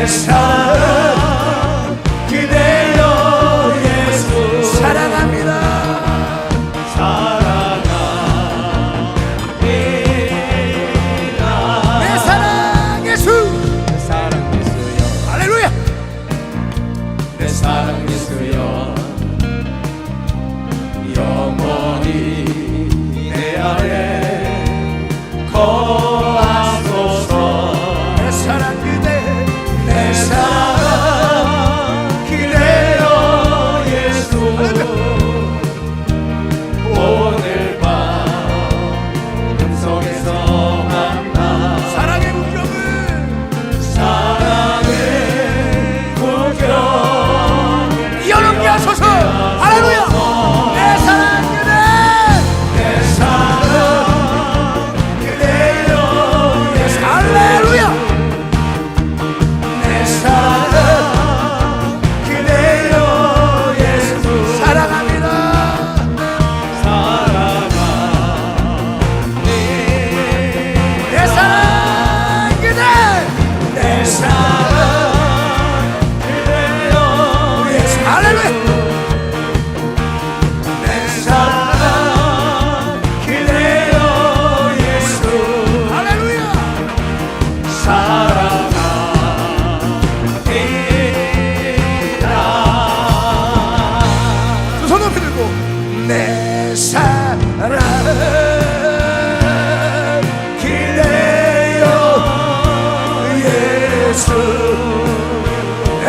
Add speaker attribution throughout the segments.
Speaker 1: 내 사랑 예수
Speaker 2: 사랑합니다 사랑합니다 내 사랑
Speaker 1: 예수 사랑 예수여
Speaker 2: 내 사랑
Speaker 1: 예수여 영원히 내
Speaker 2: 안에 거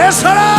Speaker 1: Yes, sir.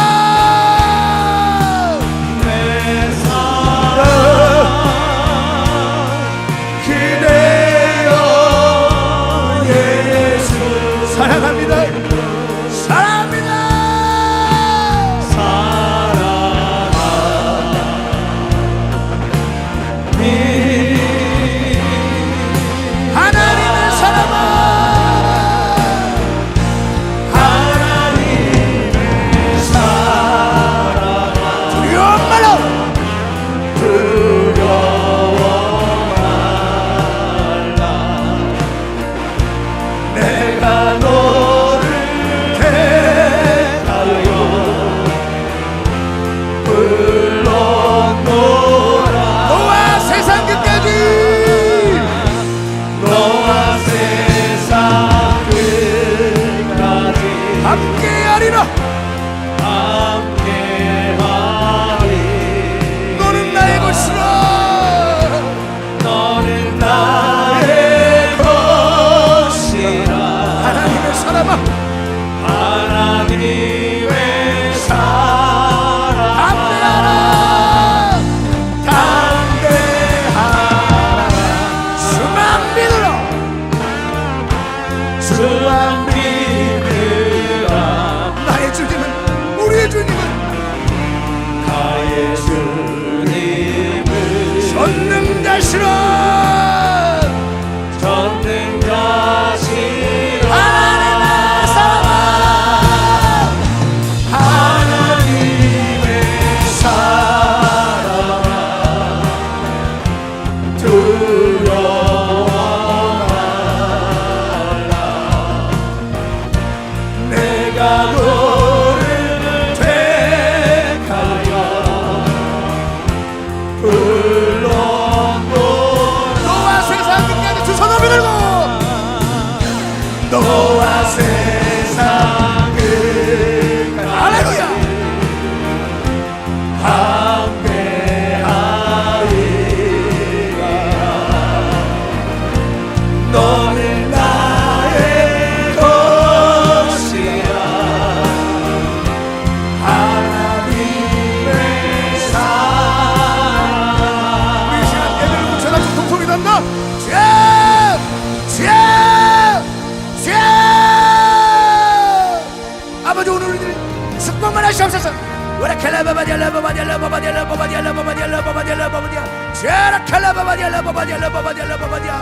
Speaker 2: 하시옵소서 kelebebediye lebebediye lebebediye lebebediye lebebediye Ciğer kelebebediye lebebediye lebebediye lebebediye